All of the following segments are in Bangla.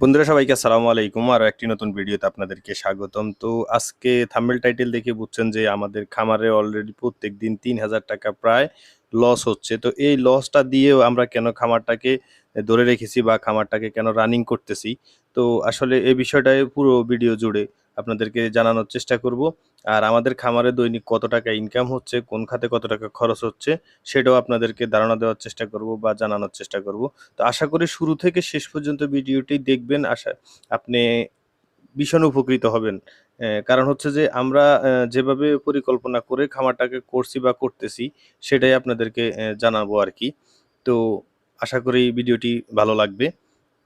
বন্ধুরা, সবাইকে আসসালামু আলাইকুম। আর একটি নতুন ভিডিওতে আপনাদেরকে স্বাগতম। তো আজকে থাম্বেল টাইটেল দেখে বুঝছেন যে আমাদের খামারে অলরেডি প্রত্যেক দিন তিন হাজার টাকা প্রায় লস হচ্ছে। তো এই লসটা দিয়েও আমরা কেন খামারটাকে ধরে রেখেছি বা খামারটাকে কেন রানিং করতেছি? তো আসলে এই বিষয়টায় পুরো ভিডিও জুড়ে আপনাদেরকে জানানোর চেষ্টা করব। আর আমাদের খামারে দৈনিক কত টাকা ইনকাম হচ্ছে, কোন খাতে কত টাকা খরচ হচ্ছে, সেটাও আপনাদেরকে ধারণা দেওয়ার চেষ্টা করব বা জানানোর চেষ্টা করব। তো আশা করি শুরু থেকে শেষ পর্যন্ত ভিডিওটি দেখবেন, আশা আপনি ভীষণ উপকৃত হবেন। কারণ হচ্ছে যে আমরা যেভাবে পরিকল্পনা করে খামারটাকে করছি বা করতেছি, সেটাই আপনাদেরকে জানাব আর কি। তো আশা করি ভিডিওটি ভালো লাগবে।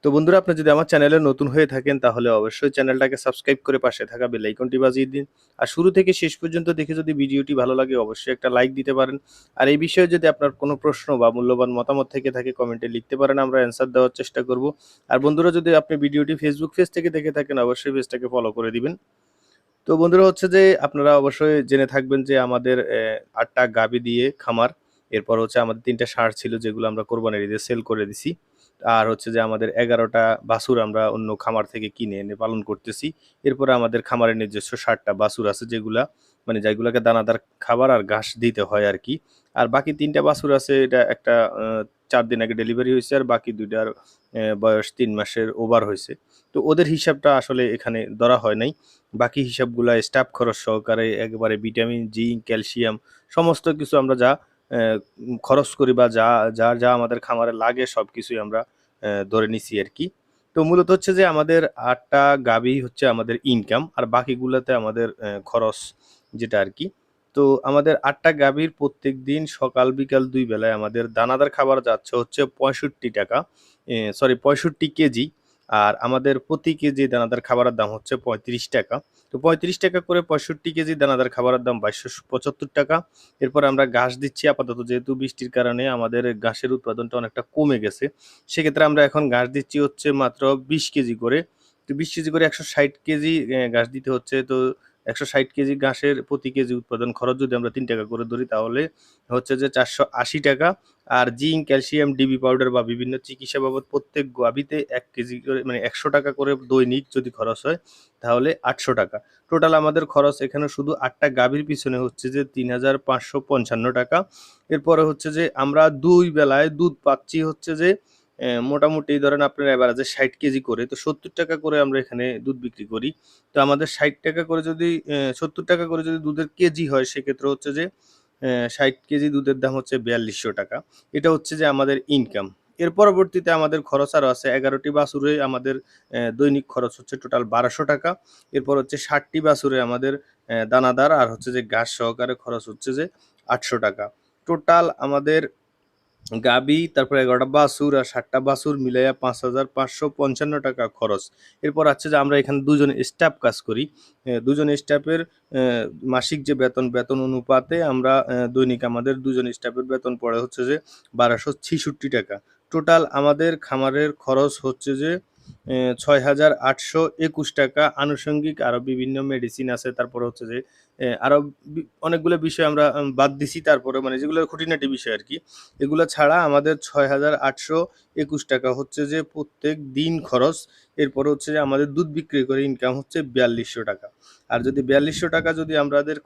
তো বন্ধুরা, আপনি যদি আমার চ্যানেলে নতুন হয়ে থাকেন, তাহলে অবশ্যই চ্যানেলটাকে সাবস্ক্রাইব করে পাশে থাকা বেল আইকনটি বাজিয়ে দিন। আর শুরু থেকে শেষ পর্যন্ত দেখে যদি ভিডিওটি ভালো লাগে, অবশ্যই একটা লাইক দিতে পারেন। আর এই বিষয়ে যদি আপনার কোনো প্রশ্ন বা মূল্যবান মতামত থেকে থাকে, কমেন্টে লিখতে পারেন, আমরা অ্যান্সার দেওয়ার চেষ্টা করব। আর বন্ধুরা, যদি আপনি ভিডিওটি ফেসবুক পেজ থেকে দেখে থাকেন, অবশ্যই পেজটাকে ফলো করে দিবেন। তো বন্ধুরা, হচ্ছে যে আপনারা অবশ্যই জেনে থাকবেন যে আমাদের আটটা গাবি দিয়ে খামার। এরপর হচ্ছে আমাদের তিনটা সার ছিল, যেগুলো আমরা কোরবানির ঈদে সেল করে দিছি। আর হচ্ছে যে আমাদের এগারোটা বাছুর আমরা অন্য খামার থেকে কিনে এনে পালন করতেছি। এরপরে আমাদের খামারের নিজস্ব ষাটটা বাছুর আছে যেগুলা মানে যেগুলোকে দানাদার খাবার আর ঘাস দিতে হয় আর কি। আর বাকি তিনটা বাছুর আছে, এটা একটা চার দিন আগে ডেলিভারি হয়েছে আর বাকি দুইটার বয়স তিন মাসের ওভার হয়েছে। তো ওদের হিসাবটা আসলে এখানে ধরা হয় নাই। বাকি হিসাবগুলা স্টাফ খরচ সহকারে একেবারে ভিটামিন জিঙ্ক ক্যালসিয়াম সমস্ত কিছু আমরা যা খরচ করি বা যা যা যা আমাদের খামারে লাগে সব কিছুই আমরা ধরে নিছি আর কি। তো মূলত হচ্ছে যে আমাদের আটটা গাবি হচ্ছে আমাদের ইনকাম আর বাকিগুলোতে আমাদের খরচ যেটা আর কি। তো আমাদের আটটা গাভীর প্রত্যেক দিন সকাল, বিকাল দুই বেলায় আমাদের দানাদার খাবার যাচ্ছে হচ্ছে পঁয়ষট্টি টাকা সরি পঁয়ষট্টি কেজি আর আমাদের প্রতি কেজি দানাদার খাবারের দাম হচ্ছে পঁয়ত্রিশ টাকা। তো পঁয়ত্রিশ টাকা করে পঁয়ষট্টি কেজি দানাদার খাবারের দাম বাইশশো পঁচাত্তর টাকা। এরপর আমরা ঘাস দিচ্ছি, আপাতত যেহেতু বৃষ্টির কারণে আমাদের ঘাসের উৎপাদনটা অনেকটা কমে গেছে। সেক্ষেত্রে আমরা এখন ঘাস দিচ্ছি হচ্ছে মাত্র বিশ কেজি করে। তো বিশ কেজি করে একশো ষাট কেজি ঘাস দিতে হচ্ছে। তো একশো ষাট কেজি ঘাসের প্রতি কেজি উৎপাদন খরচ যদি আমরা তিন টাকা করে ধরি, তাহলে হচ্ছে যে চারশো আশি টাকা। আর জিঙ্ক, ক্যালসিয়াম, ডিবি পাউডার বা বিভিন্ন চিকিৎসা বাবদ প্রত্যেক গাভিতে এক কেজি করে মানে একশো টাকা করে দৈনিক যদি খরচ হয়, তাহলে আটশো টাকা। টোটাল আমাদের খরচ এখানে শুধু আটটা গাভীর পিছনে হচ্ছে যে তিন হাজার পাঁচশো পঞ্চান্ন টাকা। এরপরে হচ্ছে যে আমরা দুই বেলায় দুধ পাচ্ছি হচ্ছে যে মোটামুটি ধরেন আপনার এভারেজে ষাট কেজি করে, তো সত্তর টাকা করে আমরা এখানে দুধ বিক্রি করি। তো আমাদের ষাট টাকা করে যদি সত্তর টাকা করে যদি দুধের কেজি হয়, সেক্ষেত্রে হচ্ছে যে ষাট কেজি দুধের দাম হচ্ছে বিয়াল্লিশশো টাকা। এটা হচ্ছে যে আমাদের ইনকাম এর পরবর্তীতে আমাদের খরচ আরও আছে, এগারোটি বাছুরে আমাদের দৈনিক খরচ হচ্ছে টোটাল বারোশো টাকা। এরপর হচ্ছে ষাটটি বাছুরে আমাদের দানাদার আর হচ্ছে যে ঘাস সহকারে খরচ হচ্ছে যে আটশো টাকা। টোটাল আমাদের গাবি, তারপর এগারোটা বাসুর আর ষাটটা বাসুর মিলাইয়া পাঁচ হাজার পাঁচশো পঞ্চান্ন টাকা খরচ। এরপর আছে যে আমরা এখানে দুজন স্টাফ কাজ করি। দুজন স্টাফের মাসিক যে বেতন বেতন অনুপাতে আমরা দৈনিক আমাদের দুজন স্টাফের বেতন পড়ে হচ্ছে যে বারোশো ছিষট্টি টাকা। টোটাল আমাদের খামারের খরচ হচ্ছে যে ছয় হাজার আটশো একুশ টাকা। আনুষঙ্গিক আরও বিভিন্ন মেডিসিন আছে, তারপর হচ্ছে যে আরও অনেকগুলো বিষয় আমরা বাদ দিছি তারপরে মানে যেগুলো খুঁটিনাটি বিষয় আর কি। এগুলো ছাড়া আমাদের ছয় হাজার আটশো একুশ টাকা হচ্ছে যে প্রত্যেক দিন খরচ। এরপর হচ্ছে যে আমাদের দুধ বিক্রি করে ইনকাম হচ্ছে বিয়াল্লিশশো টাকা। আর যদি বিয়াল্লিশশো টাকা যদি আমাদের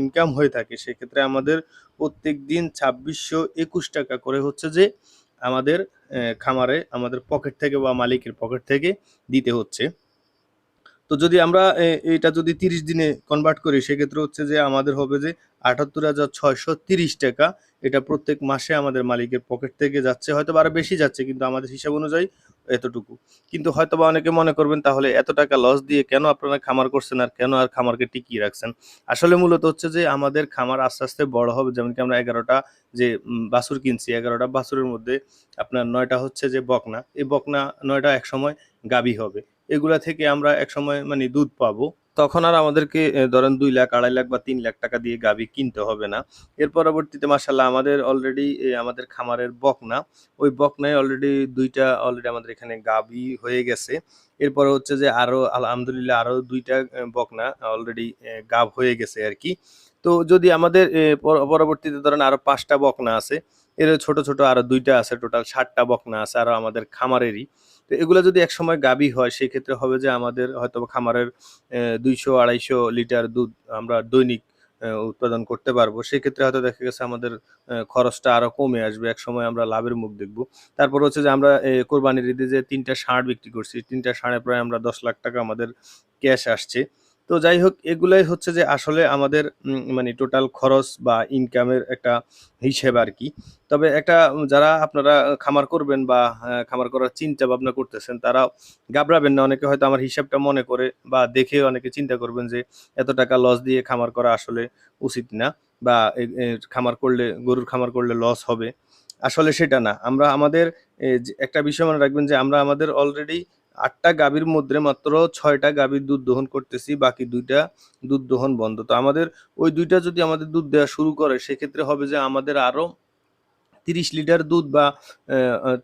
ইনকাম হয়ে থাকে, সেক্ষেত্রে আমাদের প্রত্যেক দিন ছাব্বিশশো একুশ টাকা করে হচ্ছে যে আমাদের খামারে, আমাদের পকেট থেকে বা মালিকের পকেট থেকে দিতে হচ্ছে। তো যদি আমরা এটা যদি তিরিশ দিনে কনভার্ট করি, সেক্ষেত্রে হচ্ছে যে আমাদের হবে যে আটাত্তর হাজার ছয়শো তিরিশ টাকা। এটা প্রত্যেক মাসে আমাদের মালিকের পকেট থেকে যাচ্ছে হয়তো বা আরও বেশি যাচ্ছে, কিন্তু আমাদের হিসাব অনুযায়ী এতটুকু। কিন্তু হয়তো বা অনেকে মনে করবেন, তাহলে এত টাকা লস দিয়ে কেন আপনারা খামার করছেন আর কেন আর খামারকে টিকিয়ে রাখছেন? আসলে মূলত হচ্ছে যে আমাদের খামার আস্তে আস্তে বড় হবে, যেমন কি আমরা এগারোটা যে বাছুর কিনছি, এগারোটা বাছুরের মধ্যে আপনার নয়টা হচ্ছে যে বকনা। এই বকনা নয়টা এক সময় গাবি হবে। এগুলা থেকে আমরা একসময় মানে দুধ পাবো। তখন আর আমাদেরকে ধরেন দুই লাখ, আড়াই লাখ বা তিন লাখ টাকা দিয়ে গাবি কিনতে হবে না। এর পরবর্তীতে মাসাল্লাহ আমাদের অলরেডি আমাদের খামারের বকনা, ওই বকনায় অলরেডি দুইটা অলরেডি আমাদের এখানে গাবি হয়ে গেছে। এরপরে হচ্ছে যে আরও, আলহামদুলিল্লাহ আরও দুইটা বকনা অলরেডি গাব হয়ে গেছে আর কি। তো যদি আমাদের পরবর্তীতে ধরেন আরও পাঁচটা বকনা আছে, এর ছোট ছোট আরও দুইটা আছে, টোটাল ষাটটা বকনা আছে আরও আমাদের খামারেরই। তো এগুলো যদি একসময় গাবি হয় সেই ক্ষেত্রে হবে যে আমাদের হয়তো খামারের দুইশো, আড়াইশো লিটার দুধ আমরা দৈনিক উৎপাদন করতে পারব। সেক্ষেত্রে হয়তো দেখা গেছে আমাদের খরচটা আরও কমে আসবে। এক সময় আমরা লাভের মুখ দেখব। তারপর হচ্ছে যে আমরা কোরবানির ঈদে যে তিনটা ষাঁড় বিক্রি করছি, তিনটা ষাঁড়ে প্রায় আমরা দশ লাখ টাকা আমাদের ক্যাশ আসছে। তো যাই হোক, এগুলাই হচ্ছে যে আসলে আমাদের মানে টোটাল খরচ বা ইনকামের একটা হিসেব আর কি। তবে একটা, যারা আপনারা খামার করবেন বা খামার করার চিন্তা ভাবনা করতেছেন তারা ঘাবড়াবেন না। অনেকে হয়তো আমার হিসাবটা মনে করে বা দেখে অনেকে চিন্তা করবেন যে এত টাকা লস দিয়ে খামার করা আসলে উচিত না বা খামার করলে, গরুর খামার করলে লস হবে। আসলে সেটা না। আমরা আমাদের একটা বিষয় মনে রাখবেন যে আমরা আমাদের অলরেডি আটটা গাভীর মধ্যে মাত্র ছয়টা গাভীর দুধ দহন করতেছি বাকি দুইটা দুধ দহন বন্ধ। তো আমাদের ওই দুইটা যদি আমাদের দুধ দেওয়া শুরু করে সেক্ষেত্রে হবে যে আমাদের আরও তিরিশ লিটার দুধ বা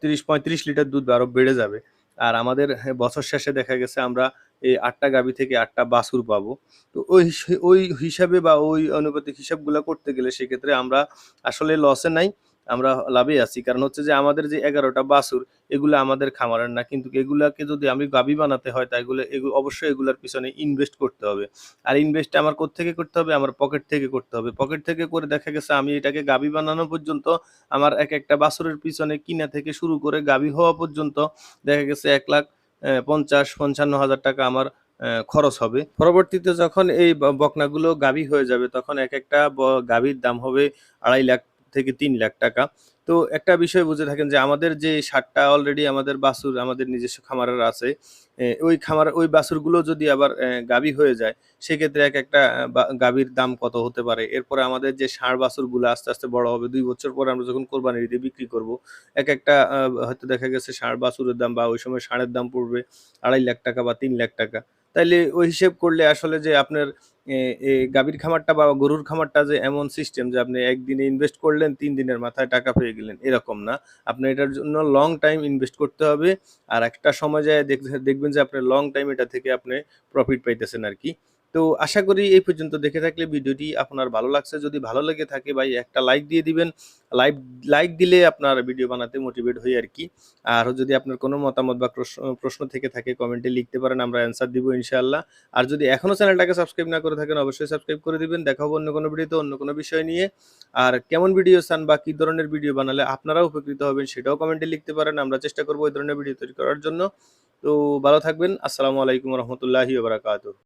তিরিশ পঁয়ত্রিশ লিটার দুধ আরও বেড়ে যাবে। আর আমাদের হ্যাঁ, বছর শেষে দেখা গেছে আমরা এই আটটা গাভী থেকে আটটা বাছুর পাবো। তো ওই ওই হিসাবে বা ওই অনুপাতিক হিসাবগুলো করতে গেলে সেক্ষেত্রে আমরা আসলে লসে নাই। আমরা লাভে আছি। কারণ হচ্ছে যে আমাদের যে এগারোটা বাছুর, এগুলো আমাদের খামারের না। কিন্তু এগুলাকে যদি আমি গাভী বানাতে হয় তাই এগুলো অবশ্যই এগুলোর পিছনে ইনভেস্ট করতে হবে। আর ইনভেস্ট আমার কোত্থেকে করতে হবে? আমার পকেট থেকে করতে হবে। পকেট থেকে করে দেখা গেছে আমি এটাকে গাভী বানানো পর্যন্ত আমার এক একটা বাছুরের পিছনে কিনা থেকে শুরু করে গাভী হওয়া পর্যন্ত দেখা গেছে এক লাখ পঞ্চাশ, পঞ্চান্ন হাজার টাকা আমার খরচ হবে। পরবর্তীতে যখন এই বকনাগুলো গাভী হয়ে যাবে, তখন এক একটা গাভীর দাম হবে আড়াই লাখ থেকে তিন লাখ টাকা। তো একটা বিষয় বুঝে থাকেন যে আমাদের যে সারটা অলরেডি আমাদের বাছুর, আমাদের নিজস্ব খামারের আছে ওই খামার, ওই বাছুরগুলো যদি আবার গাভী হয়ে যায়, সেক্ষেত্রে এক একটা গাভীর দাম কত হতে পারে? এরপরে আমাদের যে ষাঁড় বাছুরগুলো আস্তে আস্তে বড় হবে, দুই বছর পরে আমরা যখন কোরবানি ঈদে বিক্রি করব, এক একটা হয়তো দেখা গেছে ষাঁড় বাছুরের দাম বা ওই সময় ষাঁড়ের দাম পড়বে আড়াই লাখ টাকা বা তিন লাখ টাকা। তাইলে ওই হিসেব করলে আসলে যে আপনার গাভীর খামারটা বা গরুর খামারটা যে এমন সিস্টেম যে আপনি একদিনে ইনভেস্ট করলেন, তিন দিনের মাথায় টাকা পেয়ে গেলেন, এরকম না। আপনি এটার জন্য লং টাইম ইনভেস্ট করতে হবে। আর একটা সময় যায় দেখ- দেখবেন যে আপনি লং টাইম এটা থেকে আপনি প্রফিট পাইতেছেন আর কি তো আশা করি এই পর্যন্ত দেখে থাকলে ভিডিওটি আপনার ভালো লাগছে। যদি ভালো লেগে থাকে ভাই, একটা লাইক দিয়ে দিবেন। লাইক লাইক দিলে আপনার ভিডিও বানাতে মোটিভেট হই আর কি। আর যদি আপনার কোনো মতামত বা প্রশ্ন থেকে থাকে কমেন্টে লিখতে পারেন, আমরা অ্যান্সার দিব ইনশাআল্লাহ। আর যদি এখনও চ্যানেলটাকে সাবস্ক্রাইব না করে থাকেন, অবশ্যই সাবস্ক্রাইব করে দিবেন। দেখা হবে অন্য কোনো ভিডিওতে, অন্য কোনো বিষয় নিয়ে। আর কেমন ভিডিও চান বা কি ধরনের ভিডিও বানালে আপনারাও উপকৃত হবেন, সেটাও কমেন্টে লিখতে পারেন। আমরা চেষ্টা করব ওই ধরনের ভিডিও তৈরি করার জন্য। তো ভালো থাকবেন। আসসালামু আলাইকুম রহমতুল্লাহি বারাকাতুহ।